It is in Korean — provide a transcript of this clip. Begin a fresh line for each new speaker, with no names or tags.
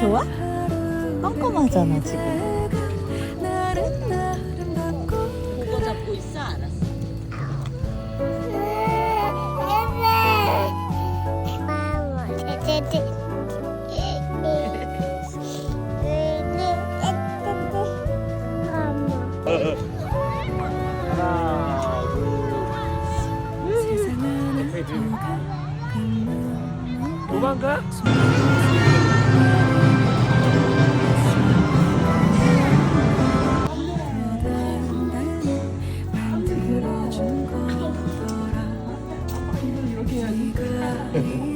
좋아? 깜깜하잖아 지금. 그거 잡고 있어 알았어.
하나, 둘. 도망가? 有一个。